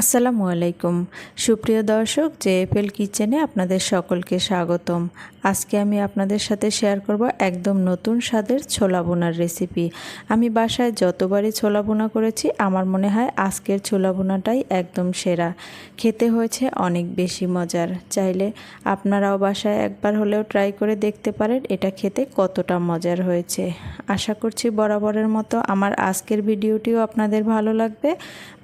আসসালামু আলাইকুম। সুপ্রিয় দর্শক, জেএফএল কিচেনে আপনাদের সকলকে স্বাগতম। আজকে আমি আপনাদের সাথে শেয়ার করব একদম নতুন স্বাদের ছোলা বোনার রেসিপি। আমি বাসায় যতবারই ছোলা বোনা করেছি, আমার মনে হয় আজকের ছোলা বোনাটাই একদম সেরা। খেতে হয়েছে অনেক বেশি মজার। চাইলে আপনারাও বাসায় একবার হলেও ট্রাই করে দেখতে পারেন এটা খেতে কতটা মজার হয়েছে। আশা করছি বরাবরের মতো আমার আজকের ভিডিওটিও আপনাদের ভালো লাগবে।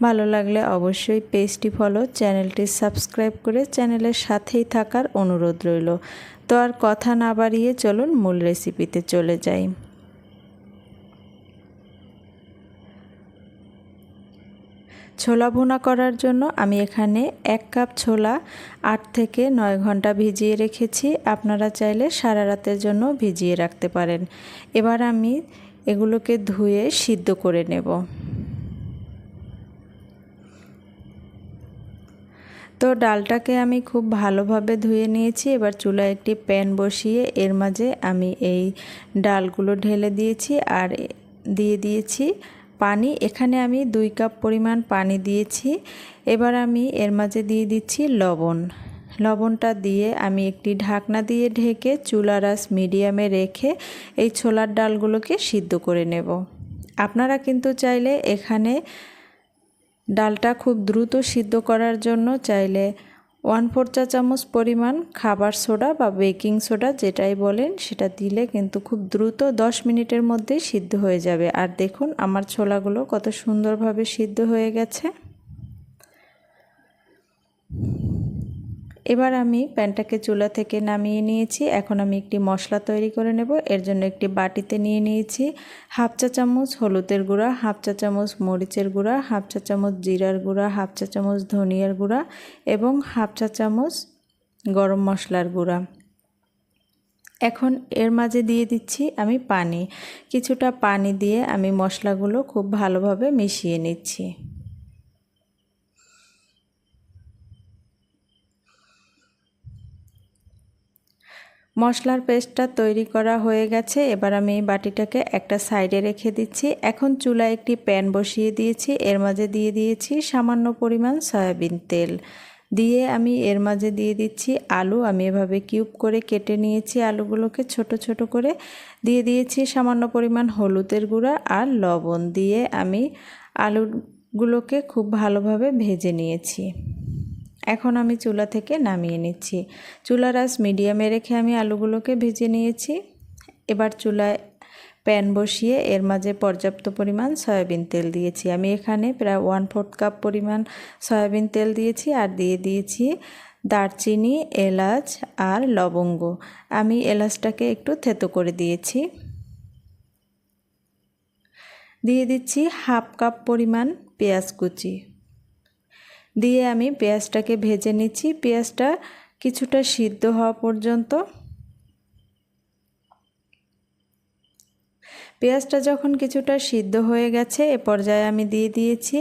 ভালো লাগলে অবশ্যই পেজটি ফলো, চ্যানেলটি সাবস্ক্রাইব করে চ্যানেলের সাথেই থাকার অনুরোধ রইল। তো আর কথা না বাড়িয়ে চলুন মূল রেসিপিতে চলে যাই। ছোলা ভুনা করার জন্য আমি এখানে এক কাপ ছোলা আট থেকে নয় ঘণ্টা ভিজিয়ে রেখেছি। আপনারা চাইলে সারা রাতের জন্য ভিজিয়ে রাখতে পারেন। এবার আমি এগুলোকে ধুয়ে সিদ্ধ করে নেব। তো ডালটাকে আমি খুব ভালোভাবে ধুয়ে নিয়েছি। এবার চুলায় একটি প্যান বসিয়ে এর মাঝে আমি এই ডালগুলো ঢেলে দিয়েছি আর দিয়ে দিয়েছি পানি। এখানে আমি দুই কাপ পরিমাণ পানি দিয়েছি। এবার আমি এর মাঝে দিয়ে দিচ্ছি লবণ। লবণটা দিয়ে আমি একটি ঢাকনা দিয়ে ঢেকে চুলা রাস মিডিয়ামে রেখে এই ছোলার ডালগুলোকে সিদ্ধ করে নেব। আপনারা কিন্তু চাইলে এখানে ডালটা খুব দ্রুত সিদ্ধ করার জন্য চাইলে ওয়ান ফোর চা চামচ পরিমাণ খাবার সোডা বা বেকিং সোডা যেটাই বলেন সেটা দিলে কিন্তু খুব দ্রুত দশ মিনিটের মধ্যেই সিদ্ধ হয়ে যাবে। আর দেখুন আমার ছোলাগুলো কত সুন্দরভাবে সিদ্ধ হয়ে গেছে। এবার আমি প্যানটাকে চুলা থেকে নামিয়ে নিয়েছি। এখন আমি একটি মশলা তৈরি করে নেব। এর জন্য একটি বাটিতে নিয়ে নিয়েছি হাফ চা চামচ হলুদের গুঁড়া, হাফ চা চামচ মরিচের গুঁড়া, হাফ চা চামচ জিরার গুঁড়া, হাফ চা চামচ ধনিয়ার গুঁড়া এবং হাফ চা চামচ গরম মশলার গুঁড়া। এখন এর মাঝে দিয়ে দিচ্ছি আমি পানি। কিছুটা পানি দিয়ে আমি মশলাগুলো খুব ভালোভাবে মিশিয়ে নিচ্ছি। মশলার পেস্টটা তৈরি করা হয়ে গেছে। এবার আমি এই বাটিটাকে একটা সাইডে রেখে দিচ্ছি। এখন চুলায় একটি প্যান বসিয়ে দিয়েছি। এর মাঝে দিয়ে দিয়েছি সামান্য পরিমাণ সয়াবিন তেল। দিয়ে আমি এর মাঝে দিয়ে দিচ্ছি আলু। আমি এভাবে কিউব করে কেটে নিয়েছি আলুগুলোকে ছোট ছোট করে। দিয়ে দিয়েছি সামান্য পরিমাণ হলুদের গুঁড়া আর লবণ। দিয়ে আমি আলুগুলোকে খুব ভালোভাবে ভেজে নিয়েছি। এখন আমি চুলা থেকে নামিয়ে নিচ্ছি। চুলার আস মিডিয়ামে রেখে আমি আলুগুলোকে ভেজে নিয়েছি। এবার চুলায় প্যান বসিয়ে এর মাঝে পর্যাপ্ত পরিমাণ সয়াবিন তেল দিয়েছি। আমি এখানে প্রায় ওয়ান ফোর্থ কাপ পরিমাণ সয়াবিন তেল দিয়েছি আর দিয়ে দিয়েছি দারচিনি, এলাচ আর লবঙ্গ। আমি এলাচটাকে একটু থেতো করে দিয়েছি। দিয়ে দিচ্ছি হাফ কাপ পরিমাণ পেঁয়াজ কুচি। দিয়ে আমি পেঁয়াজটাকে ভেজে নিচ্ছি। পেঁয়াজটা কিছুটা সিদ্ধ হওয়া পর্যন্ত। পেঁয়াজটা যখন কিছুটা সিদ্ধ হয়ে গেছে, এ পর্যায়ে আমি দিয়ে দিয়েছি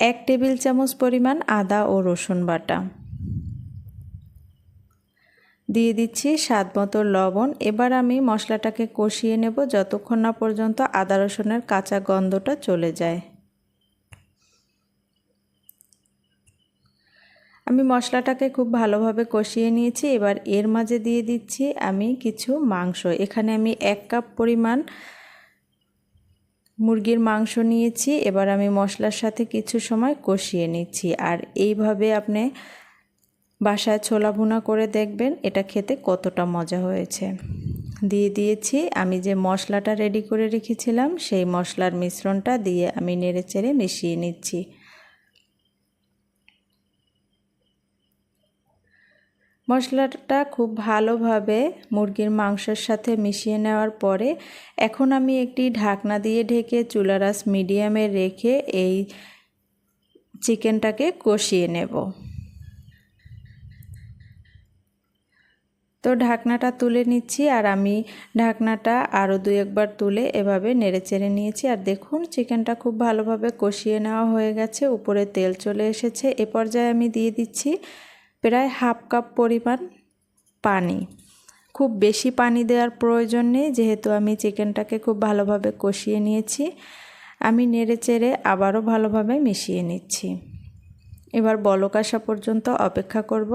এক টেবিল চামচ পরিমাণ আদা ও রসুন বাটা। দিয়ে দিচ্ছি স্বাদ মতো লবণ। এবার আমি মশলাটাকে কষিয়ে নেব যতক্ষণ না পর্যন্ত আদা রসুনের কাঁচা গন্ধটা চলে যায়। আমি মশলাটাকে খুব ভালোভাবে কষিয়ে নিয়েছি। এবার এর মাঝে দিয়ে দিচ্ছি আমি কিছু মাংস। এখানে আমি এক কাপ পরিমাণ মুরগির মাংস নিয়েছি। এবার আমি মশলার সাথে কিছু সময় কষিয়ে নিচ্ছি। আর এইভাবে আপনি বাসায় ছোলা ভুনা করে দেখবেন, এটা খেতে কতটা মজা হয়েছে। দিয়ে দিয়েছি আমি যে মশলাটা রেডি করে রেখেছিলাম, সেই মশলার মিশ্রণটা দিয়ে আমি নেড়ে চেড়ে মিশিয়ে নিচ্ছি। মশলাটা খুব ভালোভাবে মুরগির মাংসের সাথে মিশিয়ে নেওয়ার পরে এখন আমি একটি ঢাকনা দিয়ে ঢেকে চুলারাস মিডিয়ামে রেখে এই চিকেনটাকে কষিয়ে নেব। তো ঢাকনাটা তুলে নিচ্ছি আর আমি ঢাকনাটা আরও দু একবার তুলে এভাবে নেড়ে চেড়ে নিয়েছি। আর দেখুন, চিকেনটা খুব ভালোভাবে কষিয়ে নেওয়া হয়ে গেছে, উপরে তেল চলে এসেছে। এ পর্যায়ে আমি দিয়ে দিচ্ছি প্রায় হাফ কাপ পরিমাণ পানি। খুব বেশি পানি দেওয়ার প্রয়োজন নেই, যেহেতু আমি চিকেনটাকে খুব ভালোভাবে কষিয়ে নিয়েছি। আমি নেড়ে চেড়ে আবারও ভালোভাবে মিশিয়ে নিচ্ছি। এবার বলক আসা পর্যন্ত অপেক্ষা করব।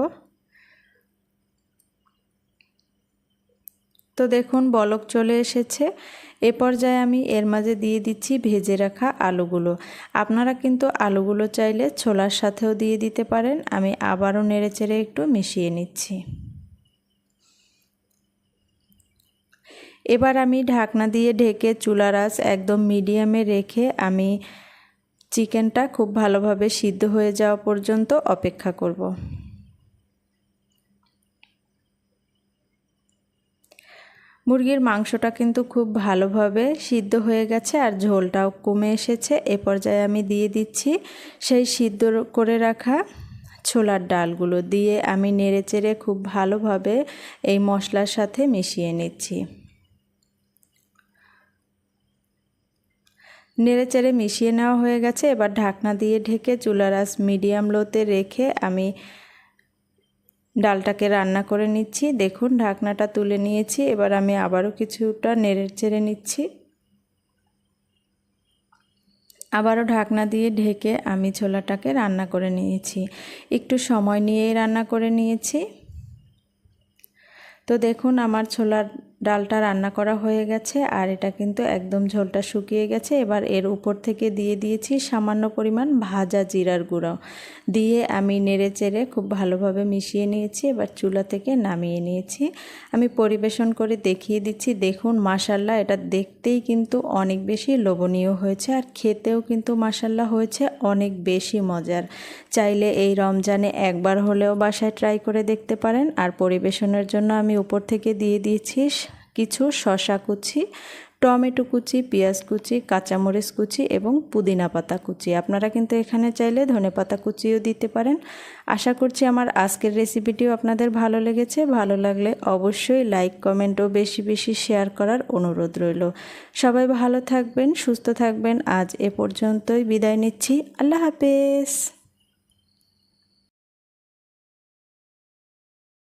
তো দেখুন, বলক চলে এসেছে। এ পর্যায়ে আমি এর মাঝে দিয়ে দিচ্ছি ভেজে রাখা আলুগুলো। আপনারা কিন্তু আলুগুলো চাইলে ছোলার সাথেও দিয়ে দিতে পারেন। আমি আবারও নেড়েচেড়ে একটু মিশিয়ে নিচ্ছি। এবার আমি ঢাকনা দিয়ে ঢেকে চুলার আঁচ একদম মিডিয়ামে রেখে আমি চিকেনটা খুব ভালোভাবে সিদ্ধ হয়ে যাওয়া পর্যন্ত অপেক্ষা করব। মুরগির মাংসটা কিন্তু খুব ভালোভাবে সিদ্ধ হয়ে গেছে আর ঝোলটাও কমে এসেছে। এ পর্যায়ে আমি দিয়ে দিচ্ছি সেই সিদ্ধ করে রাখা ছোলার ডালগুলো দিয়ে আমি নেড়েচেড়ে খুব ভালোভাবে এই মশলার সাথে মিশিয়ে নিচ্ছি। নেড়েচেড়ে মিশিয়ে নেওয়া হয়ে গেছে। এবার ঢাকনা দিয়ে ঢেকে চুলার আস মিডিয়াম লোতে রেখে আমি ডালটাকে রান্না করে নিচ্ছি। দেখুন, ঢাকনাটা তুলে নিয়েছি। এবার আমি আবারও কিছুটা নেড়ে চেড়ে নিচ্ছি। আবারও ঢাকনা দিয়ে ঢেকে আমি ছোলাটাকে রান্না করে নিয়েছি। একটু সময় নিয়েই রান্না করে নিয়েছি। তো দেখুন, আমার ছোলার ডালটা রান্না করা হয়ে গেছে আর এটা কিন্তু একদম ঝোলটা শুকিয়ে গেছে। এবার এর উপর থেকে দিয়ে দিয়েছি সামান্য পরিমাণ ভাজা জিরার গুঁড়ো। দিয়ে আমি নেড়ে চেড়ে খুব ভালোভাবে মিশিয়ে নিয়েছি। এবার চুলা থেকে নামিয়ে নিয়েছি। আমি পরিবেশন করে দেখিয়ে দিচ্ছি। দেখুন মাসাল্লাহ এটা দেখতেই কিন্তু অনেক বেশি লোভনীয় হয়েছে আর খেতেও কিন্তু মাসাল্লাহ হয়েছে অনেক বেশি মজার। চাইলে এই রমজানে একবার হলেও বাসায় ট্রাই করে দেখতে পারেন। আর পরিবেশনের জন্য আমি উপর থেকে দিয়ে দিয়েছি কিছু শশা কুচি, টমেটো কুচি, পেঁয়াজ কুচি, কাঁচামরিচ কুচি এবং পুদিনা পাতা কুচি। আপনারা কিন্তু এখানে চাইলে ধনে পাতা কুচিও দিতে পারেন। আশা করছি আমার আজকের রেসিপিটিও আপনাদের ভালো লেগেছে। ভালো লাগলে অবশ্যই লাইক, কমেন্ট ও বেশি বেশি শেয়ার করার অনুরোধ রইল। সবাই ভালো থাকবেন, সুস্থ থাকবেন। আজ এ পর্যন্তই বিদায় নিচ্ছি। আল্লাহ হাফেজ।